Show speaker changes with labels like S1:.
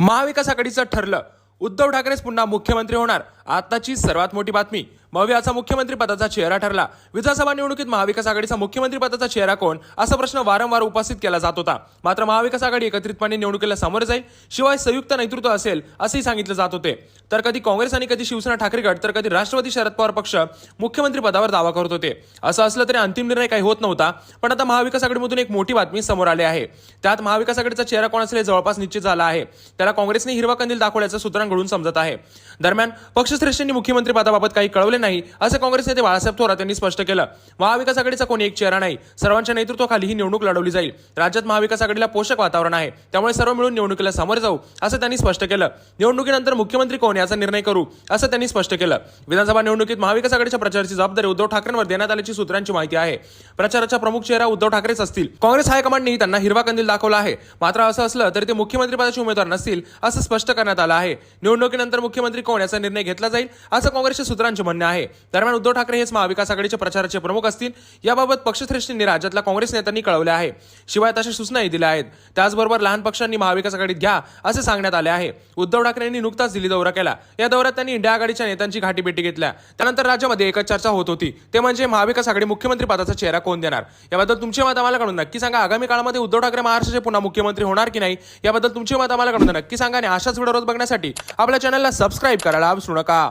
S1: महाविकास आघाडीचं ठरलं. उद्धव ठाकरेच पुन्हा मुख्यमंत्री होणार. आताची सर्वात मोठी बातमी मवियाचा मुख्यमंत्री पदाचा चेहरा ठरला. विधानसभा निवडणुकीत महाविकास आघाडीचा मुख्यमंत्री पदाचा चेहरा कोण? असा प्रश्न वारंवार उपस्थित केला जात होता. मात्र महाविकास आघाडी एकत्रितपणे निवडणुकीला सामोरे जाईल शिवाय संयुक्त नेतृत्व असेल असंही सांगितलं जात होते. तर कधी काँग्रेस आणि कधी शिवसेना ठाकरे गट तर कधी राष्ट्रवादी शरद पवार पक्ष मुख्यमंत्री पदावर दावा करत होते. असं असलं तरी अंतिम निर्णय काही होत नव्हता पण आता महाविकास आघाडीमधून एक मोठी बातमी समोर आली आहे. त्यात महाविकास आघाडीचा चेहरा कोण असेल हे जवळपास निश्चित झाला आहे. त्याला काँग्रेसने हिरवा कंदील दाखवल्याचं सूत्रांकडून समजत आहे. दरम्यान पक्षश्रेष्ठींनी मुख्यमंत्री पदाबाबत काही कळवले नाही. असं काँग्रेस नेते बाळासाहेब थोरात यांनी स्पष्ट केलं. महाविकास आघाडीचा कोणी एक चेहरा नाही. सर्वांच्या नेतृत्वाखाली ही निवडणूक लढवली जाईल. राज्यात महाविकास आघाडीला पोषक वातावरण आहे. त्यामुळे सर्व मिळून निवडणुकीला सामोरे जाऊ असं त्यांनी स्पष्ट केलं. निवडणुकीनंतर मुख्यमंत्री कोण याचा निर्णय करू असं त्यांनी स्पष्ट केलं. विधानसभा निवडणुकीत महाविकास आघाडीच्या प्रचाराची जबाबदारी उद्धव ठाकरेंवर देण्यात आल्याची सूत्रांची माहिती आहे. प्रचाराचा प्रमुख चेहरा उद्धव ठाकरेच असतील. काँग्रेस हायकमांडनी त्यांना हिरवा कंदील दाखवला आहे. मात्र असं असलं तरी ते मुख्यमंत्री पदाचे उमेदवार नसतील असं स्पष्ट करण्यात आलं आहे. निवडणुकीनंतर मुख्यमंत्री कोण याचा निर्णय घेतला जाईल असं काँग्रेसच्या सूत्रांचे म्हणणे आहे. दरम्यान उद्धव ठाकरे हेच महाविकास आघाडीच्या प्रचाराचे प्रमुख असतील याबाबत पक्षश्रेष्ठींनी राज्यातल्या काँग्रेस नेत्यांनी कळवले आहे. शिवाय तशा सूचनाही दिल्या आहेत. त्याचबरोबर लहान पक्षांनी महाविकास आघाडीत घ्या असे सांगण्यात आले आहे. उद्धव ठाकरे यांनी नुकताच दिल्ली दौरा केला. या दौऱ्यात त्यांनी इंडिया आघाडीच्या नेत्यांची घाटी भेटी घेतल्या. त्यानंतर राज्यामध्ये एकच चर्चा होत होती. ते म्हणजे महाविकास आघाडी मुख्यमंत्री पदाचा चेहरा कोण देणार? याबद्दल तुमचे मत आम्हाला कळून नक्की सांगा. आगामी काळामध्ये उद्धव ठाकरे महाराष्ट्राचे पुन्हा मुख्यमंत्री होणार की नाही? याबद्दल तुमचे मत आम्हाला कळून नक्की सांगा आणि अशाच व्हिडिओ रोज बघण्यासाठी आपल्या चॅनलला सबस्क्राईब करायला विसरू नका.